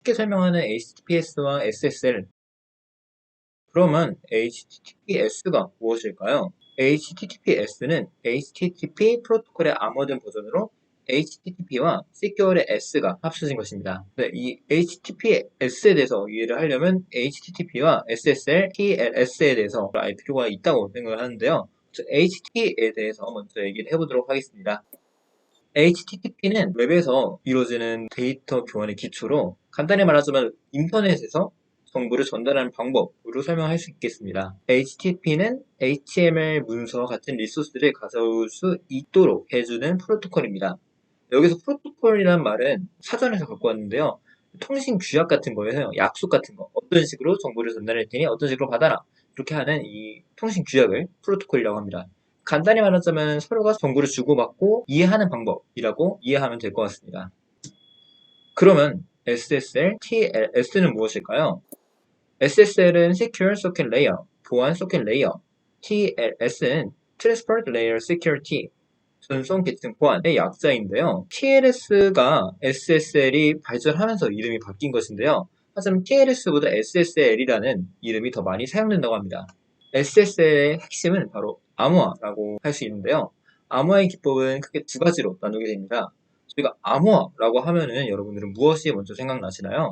쉽게 설명하는 HTTPS와 SSL. 그러면 HTTPS가 무엇일까요? HTTPS는 HTTP 프로토콜의 암호화된 버전으로 HTTP와 Secure의 S가 합쳐진 것입니다. 네, 이 HTTPS에 대해서 이해를 하려면 HTTP와 SSL, TLS에 대해서 알 필요가 있다고 생각을 하는데요. HTTP에 대해서 먼저 얘기를 해보도록 하겠습니다. HTTP는 웹에서 이루어지는 데이터 교환의 기초로 간단히 말하자면 인터넷에서 정보를 전달하는 방법으로 설명할 수 있겠습니다. HTTP는 HTML 문서와 같은 리소스를 가져올 수 있도록 해주는 프로토콜입니다. 여기서 프로토콜이라는 말은 사전에서 갖고 왔는데요. 통신 규약 같은 거예요. 약속 같은 거. 어떤 식으로 정보를 전달할 테니 어떤 식으로 받아라. 이렇게 하는 이 통신 규약을 프로토콜이라고 합니다. 간단히 말하자면 서로가 정보를 주고받고 이해하는 방법이라고 이해하면 될 것 같습니다. 그러면 SSL, TLS는 무엇일까요? SSL은 Secure Socket Layer, 보안 소켓 레이어. TLS는 Transport Layer Security, 전송 계층 보안의 약자인데요. TLS가 SSL이 발전하면서 이름이 바뀐 것인데요. 하지만 TLS보다 SSL이라는 이름이 더 많이 사용된다고 합니다. SSL의 핵심은 바로 암호화라고 할 수 있는데요. 암호화의 기법은 크게 두 가지로 나누게 됩니다. 저희가 암호화라고 하면은 여러분들은 무엇이 먼저 생각나시나요?